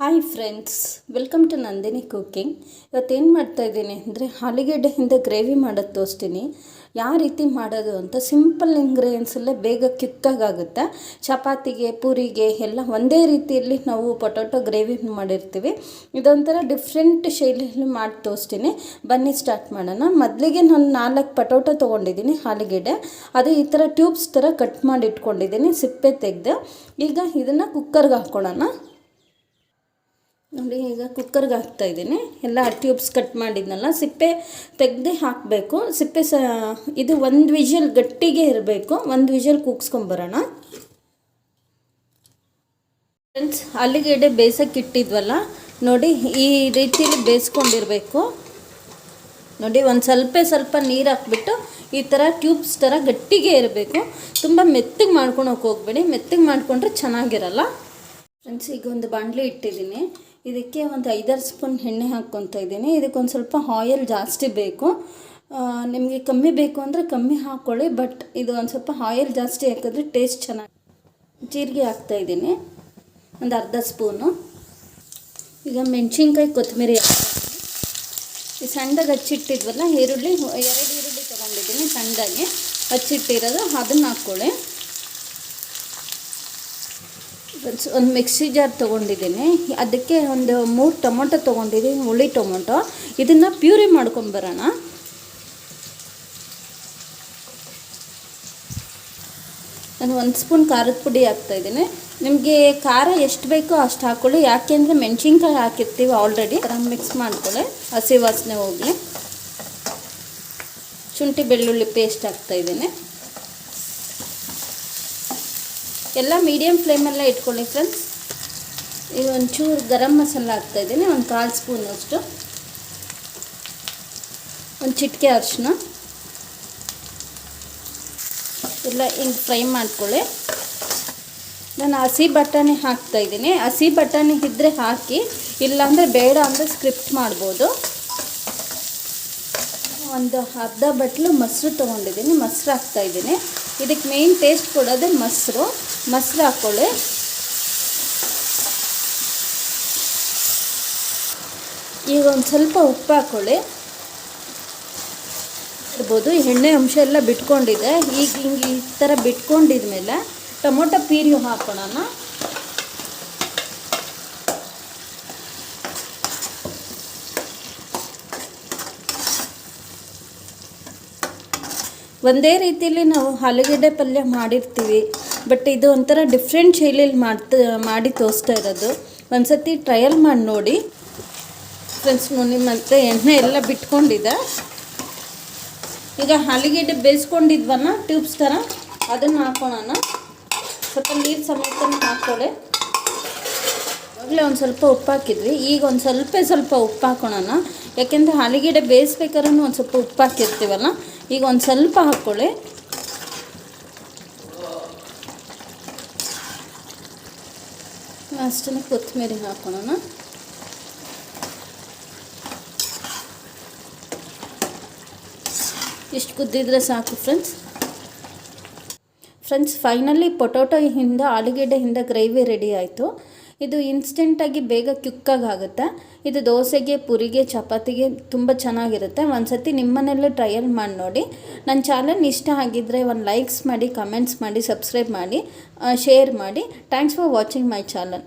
Hi friends welcome to Nandini cooking ಇವತ್ತೇನು ಮಾಡ್ತಾಯಿದ್ದೀನಿ ಅಂದರೆ ಆಲೂಗೆಡ್ಡೆಯಿಂದ ಗ್ರೇವಿ ಮಾಡೋದು ತೋರಿಸ್ತೀನಿ. ಯಾವ ರೀತಿ ಮಾಡೋದು ಅಂತ ಸಿಂಪಲ್ ಇಂಗ್ರೀಡಿಯೆಂಟ್ಸಲ್ಲೇ ಬೇಗ ಕಿತ್ತಾಗುತ್ತೆ ಚಪಾತಿಗೆ, ಪೂರಿಗೆ ಎಲ್ಲ ಒಂದೇ ರೀತಿಯಲ್ಲಿ ನಾವು ಪೊಟೊಟೊ ಗ್ರೇವಿ ಮಾಡಿರ್ತೀವಿ. ಇದೊಂಥರ ಡಿಫ್ರೆಂಟ್ ಶೈಲಿಯಲ್ಲಿ ಮಾಡಿ ತೋರಿಸ್ತೀನಿ. ಬನ್ನಿ ಸ್ಟಾರ್ಟ್ ಮಾಡೋಣ. ಮೊದಲಿಗೆ ನಾನು ನಾಲ್ಕು ಪಟೋಟೊ ತೊಗೊಂಡಿದ್ದೀನಿ ಆಲೂಗೆಡ್ಡೆ. ಅದು ಈ ಥರ ಟ್ಯೂಬ್ಸ್ ಥರ ಕಟ್ ಮಾಡಿ ಇಟ್ಕೊಂಡಿದ್ದೀನಿ, ಸಿಪ್ಪೆ ತೆಗೆದು. ಈಗ ಇದನ್ನು ಕುಕ್ಕರ್ಗೆ ಹಾಕ್ಕೊಳ್ಳೋಣ ನೋಡಿ, ಈಗ ಕುಕ್ಕರ್ಗೆ ಹಾಕ್ತಾ ಇದ್ದೀನಿ. ಎಲ್ಲ ಟ್ಯೂಬ್ಸ್ ಕಟ್ ಮಾಡಿದ್ನಲ್ಲ, ಸಿಪ್ಪೆ ತೆಗೆದು ಹಾಕಬೇಕು. ಸಿಪ್ಪೆ ಸ, ಇದು ಒಂದು ವಿಷಲ್ ಗಟ್ಟಿಗೆ ಇರಬೇಕು. ಒಂದು ವಿಷಲ್ ಕೂಗ್ಸ್ಕೊಂಬರೋಣ ಫ್ರೆಂಡ್ಸ್ ಅಲ್ಲಿಗೆಡೆ ಬೇಯಿಸೋಕೆ ಇಟ್ಟಿದ್ವಲ್ಲ, ನೋಡಿ, ಈ ರೀತಿಯಲ್ಲಿ ಬೇಯಿಸ್ಕೊಂಡಿರಬೇಕು ನೋಡಿ, ಒಂದು ಸ್ವಲ್ಪ ಸ್ವಲ್ಪ ನೀರು ಹಾಕ್ಬಿಟ್ಟು ಈ ಥರ ಟ್ಯೂಬ್ಸ್ ಥರ ಗಟ್ಟಿಗೆ ಇರಬೇಕು. ತುಂಬ ಮೆತ್ತಗೆ ಮಾಡ್ಕೊಳಕ್ಕೆ ಹೋಗ್ಬೇಡಿ. ಮೆತ್ತಗೆ ಮಾಡಿಕೊಂಡ್ರೆ ಚೆನ್ನಾಗಿರಲ್ಲ. ಫ್ರೆಂಡ್ಸ್ ಈಗ ಒಂದು ಬಾಂಡ್ಲಿ ಇಟ್ಟಿದ್ದೀನಿ. ಇದಕ್ಕೆ ಒಂದು ಐದಾರು ಸ್ಪೂನ್ ಎಣ್ಣೆ ಹಾಕ್ಕೊತಾ ಇದ್ದೀನಿ. ಇದಕ್ಕೆ ಒಂದು ಸ್ವಲ್ಪ ಆಯಿಲ್ ಜಾಸ್ತಿ ಬೇಕು. ನಿಮಗೆ ಕಮ್ಮಿ ಬೇಕು ಅಂದರೆ ಕಮ್ಮಿ ಹಾಕ್ಕೊಳ್ಳಿ ಬಟ್ ಇದು ಒಂದು ಸ್ವಲ್ಪ ಆಯಿಲ್ ಜಾಸ್ತಿ ಹಾಕಿದ್ರೆ ಟೇಸ್ಟ್ ಚೆನ್ನಾಗಿ ಜೀರಿಗೆ ಹಾಕ್ತಾಯಿದ್ದೀನಿ ಒಂದು ಅರ್ಧ ಸ್ಪೂನು. ಈಗ ಮೆಣಸಿನ್ಕಾಯಿ ಕೊತ್ತಂಬರಿ ಈ ಸಣ್ಣದಾಗಿ ಹಚ್ಚಿಟ್ಟಿದ್ವಲ್ಲ ಈರುಳ್ಳಿ, ಎರಡು ಈರುಳ್ಳಿ ತೊಗೊಂಡಿದ್ದೀನಿ ಸಣ್ಣದಾಗಿ. ಹಚ್ಚಿಟ್ಟಿರೋದು ಅದನ್ನು ಹಾಕ್ಕೊಳ್ಳಿ ಒಂದು ಮಿಕ್ಸಿ ಜಾರ್ ತೊಗೊಂಡಿದ್ದೀನಿ. ಅದಕ್ಕೆ ಒಂದು ಮೂರು ಟೊಮೊಟೊ ತೊಗೊಂಡಿದ್ದೀನಿ, ಹುಳಿ ಟೊಮೊಟೊ. ಇದನ್ನು ಪ್ಯೂರಿ ಮಾಡ್ಕೊಂಬರೋಣ ನಾನು ಒಂದು ಸ್ಪೂನ್ ಖಾರದ ಪುಡಿ ಹಾಕ್ತಾಯಿದ್ದೀನಿ ನಿಮಗೆ ಖಾರ ಎಷ್ಟು ಬೇಕೋ ಅಷ್ಟು ಹಾಕ್ಕೊಳ್ಳಿ ಯಾಕೆಂದರೆ ಮೆಣಸಿನ್ಕಾಯಿ ಹಾಕಿರ್ತೀವಿ ಆಲ್ರೆಡಿ ಅದನ್ನು ಮಿಕ್ಸ್ ಮಾಡ್ಕೊಳ್ಳಿ. ಹಸಿ ವಾಸನೆ ಹೋಗಲಿ. ಶುಂಠಿ ಬೆಳ್ಳುಳ್ಳಿ ಪೇಸ್ಟ್ ಹಾಕ್ತಾಯಿದ್ದೀನಿ ಎಲ್ಲ ಮೀಡಿಯಮ್ ಫ್ಲೇಮಲ್ಲೇ ಇಟ್ಕೊಳ್ಳಿ ಫ್ರೆಂಡ್ಸ್ ಈಗ ಒಂಚೂರು ಗರಂ ಮಸಾಲ ಹಾಕ್ತಾಯಿದ್ದೀನಿ ಒಂದು ಕಾಲು ಸ್ಪೂನಷ್ಟು ಒಂದು ಚಿಟಿಕೆ ಅರಿಶಿನ. ಎಲ್ಲ ಹಿಂಗೆ ಫ್ರೈ ಮಾಡ್ಕೊಳ್ಳಿ. ನಾನು ಹಸಿ ಬಟಾಣಿ ಹಾಕ್ತಾಯಿದ್ದೀನಿ ಹಸಿ ಬಟಾಣಿ ಇದ್ದರೆ ಹಾಕಿ, ಇಲ್ಲಾಂದರೆ ಬೇಡ ಅಂದರೆ ಸ್ಕ್ರಿಪ್ಟ್ ಮಾಡ್ಬೋದು. ಒಂದು ಅರ್ಧ ಬಟ್ಲು ಮೊಸರು ತೊಗೊಂಡಿದ್ದೀನಿ, ಮೊಸರು ಹಾಕ್ತಾಯಿದ್ದೀನಿ ಇದಕ್ಕೆ ಮೇನ್ ಟೇಸ್ಟ್ ಕೊಡೋದೇ ಮೊಸರು. ಮೊಸರು ಹಾಕ್ಕೊಳ್ಳಿ. ಈಗ ಒಂದು ಸ್ವಲ್ಪ ಉಪ್ಪು ಹಾಕ್ಕೊಳ್ಳಿ. ಇರ್ಬೋದು ಎಣ್ಣೆ ಅಂಶ ಎಲ್ಲ ಬಿಟ್ಕೊಂಡಿದೆ. ಈಗ ಹಿಂಗೆ ಈ ಥರ ಬಿಟ್ಕೊಂಡಿದ್ಮೇಲೆ ಟೊಮೊಟೊ ಪೀರಿ ಹಾಕೋಣ ಒಂದೇ ರೀತಿಯಲ್ಲಿ ನಾವು ಆಲೂಗಡ್ಡೆ ಪಲ್ಯ ಮಾಡಿರ್ತೀವಿ. ಬಟ್ ಇದು ಒಂಥರ ಡಿಫ್ರೆಂಟ್ ಶೈಲಿಯಲ್ಲಿ ಮಾಡ್ತಾ, ಮಾಡಿ ತೋರಿಸ್ತಾ ಇರೋದು. ಒಂದು ಸತಿ ಟ್ರಯಲ್ ಮಾಡಿ ನೋಡಿ. ಫ್ರೆಂಡ್ಸ್ ನೋಡಿ ಮತ್ತು ಎಣ್ಣೆ ಎಲ್ಲ ಬಿಟ್ಕೊಂಡಿದೆ ಈಗ ಆಲೂಗಡ್ಡೆ ಬೇಯಿಸ್ಕೊಂಡಿದ್ವನ್ನ ಟ್ಯೂಬ್ಸ್ ಥರ, ಅದನ್ನು ಹಾಕೋಣ ಸ್ವಲ್ಪ ನೀರು ಸಮೇತ ಹಾಕ್ಕೊಳ್ಳಿ ಆಗಲೇ ಒಂದು ಸ್ವಲ್ಪ ಉಪ್ಪು ಹಾಕಿದ್ವಿ. ಈಗ ಒಂದು ಸ್ವಲ್ಪ ಸ್ವಲ್ಪ ಉಪ್ಪು ಹಾಕೋಣ ಯಾಕೆಂದರೆ ಆಲೂಗೆಡ್ಡೆ ಬೇಯಿಸ್ಬೇಕಾದ್ರೂ ಒಂದು ಸ್ವಲ್ಪ ಉಪ್ಪು ಹಾಕಿರ್ತೀವಲ್ಲ, ಈಗ ಒಂದು ಸ್ವಲ್ಪ ಹಾಕ್ಕೊಳ್ಳಿ ಅಷ್ಟೇ ಕೊತ್ತಂಬರಿ ಹಾಕೋಣ ಇಷ್ಟು ಕುದ್ದಿದ್ರೆ ಸಾಕು ಫ್ರೆಂಡ್ಸ್ ಫ್ರೆಂಡ್ಸ್ ಫೈನಲಿ ಪೊಟೊಟೊಯಿಂದ ಆಲೂಗೆಡ್ಡೆಯಿಂದ ಗ್ರೇವಿ ರೆಡಿ ಆಯಿತು. ಇದು ಇನ್ಸ್ಟೆಂಟಾಗಿ ಬೇಗ ಕ್ಯುಕ್ಕಾಗಿ ಆಗುತ್ತೆ ಇದು ದೋಸೆಗೆ, ಪುರಿಗೆ, ಚಪಾತಿಗೆ ತುಂಬ ಚೆನ್ನಾಗಿರುತ್ತೆ. ಒಂದು ಸತಿ ನಿಮ್ಮನೆಲ್ಲೂ ಟ್ರಯಲ್ ಮಾಡಿ ನೋಡಿ. ನನ್ನ ಚಾನಲ್ ಇಷ್ಟ ಆಗಿದ್ದರೆ ಒಂದು ಲೈಕ್ಸ್ ಮಾಡಿ ಕಮೆಂಟ್ಸ್ ಮಾಡಿ ಸಬ್ಸ್ಕ್ರೈಬ್ ಮಾಡಿ ಶೇರ್ ಮಾಡಿ. Thanks for watching my channel